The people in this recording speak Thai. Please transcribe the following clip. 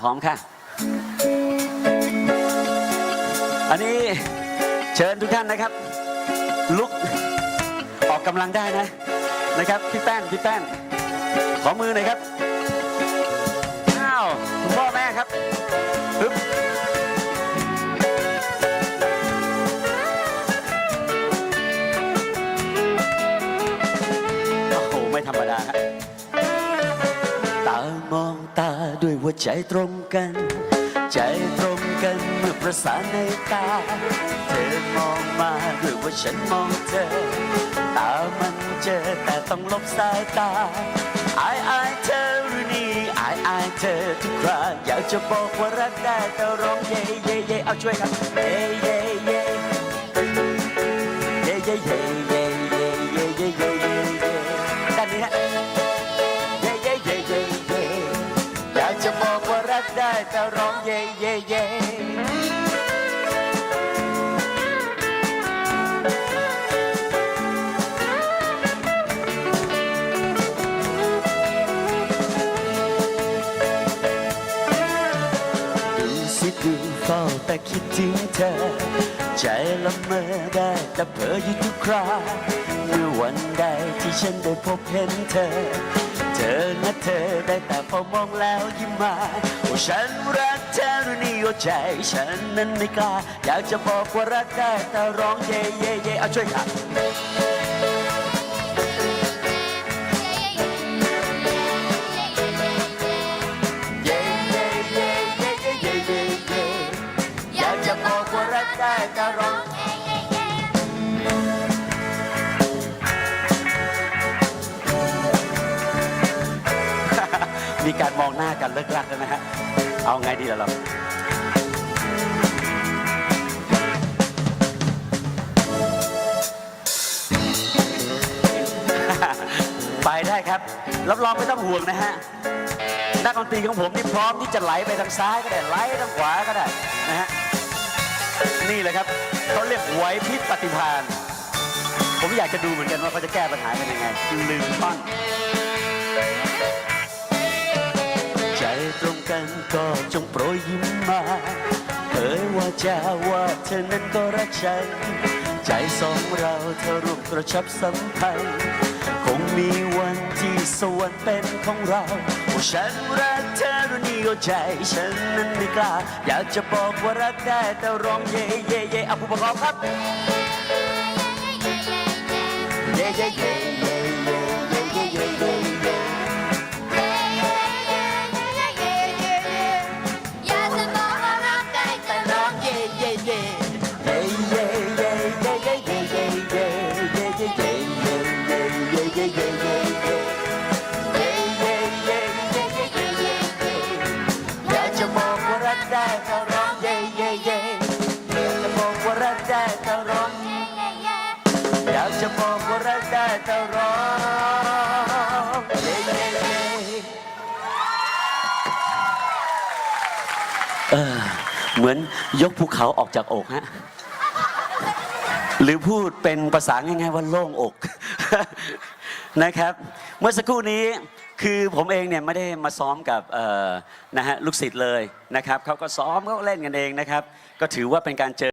พร้อมค่ะ อันนี้เชิญทุกท่านนะครับ ลุกออกกำลังได้นะนะครับ พี่แป้นพี่แป้นขอมือหน่อยครับ ตาด้วยว่าใจตรงกัน ใจตรงกันเมื่อประสานในตา เธอมองมาด้วยว่าฉันมองเธอ ตามันเจอแต่ต้องลบสายตาอายอายเธอรือนี่อายอายเธอทุกคราอยากจะบอกว่ารักได้แต่ร้องเย่เย่เย่เอาช่วยครับเย่เย่เย่เย่เย่ ได้แต่ร้องเย่เย่เย่ดูสิดูเฝ้าแต่คิดถึงเธอ ใจละเมอได้แต่เพ้ออยู่ทุกคราเมื่อวันใดที่ฉันได้พบเห็นเธอ เธอและเธอได้แต่พอมองแล้วยิ้มมาโอ้ฉันรักเธอรู้นี่โใจ ฉันนั้นไม่กล้า อยากจะบอกว่ารักได้แต่ร้องเย่เย่เย่เอาช่วยค่ะได้แต่ร้อง มีการมองหน้ากันเลิกลักแล้วนะฮะ เอาไงดีล่ะเราไปได้ครับรับรองไม่ต้องห่วงนะฮะนักดนตรีของผมนี่พร้อมที่จะไหลไปทางซ้ายก็ได้ไหลทางขวาก็ได้นะฮะนี่เลยครับเขาเรียกไหวพิษปฏิพานผมอยากจะดูเหมือนกันว่าเขาจะแก้ปัญหาเป็นยังไงลืมท่อน ตรงกันก็จงโปรยยิ้มมาเผยว่าจะว่าเธอนั้นก็รักฉัน ใจสองเราเธอร่วมกระชับสัมพันธ์คงมีวันที่สวรรค์เป็นของเราฉันรักเธอรู้นี่ก็ใจ ฉันนั้นไม่กล้า อยากจะบอกว่ารักได้แต่ร้องเย่เย่เย่อภูประกอบครับเย่เย่เย่ จะบอกว่ารักได้ก็ร้อเย่เย่เย่เออเหมือนยกภูเขาออกจากอกฮะ หรือพูดเป็นภาษาง่ายๆว่าโล่งอก นะครับ เมื่อสักครู่นี้คือผมเองเนี่ยไม่ได้มาซ้อมกับนะฮะลูกศิษย์เลยนะครับเขาก็ซ้อมเขาก็เล่นกันเองนะครับ ก็ถือว่าเป็นการเจอ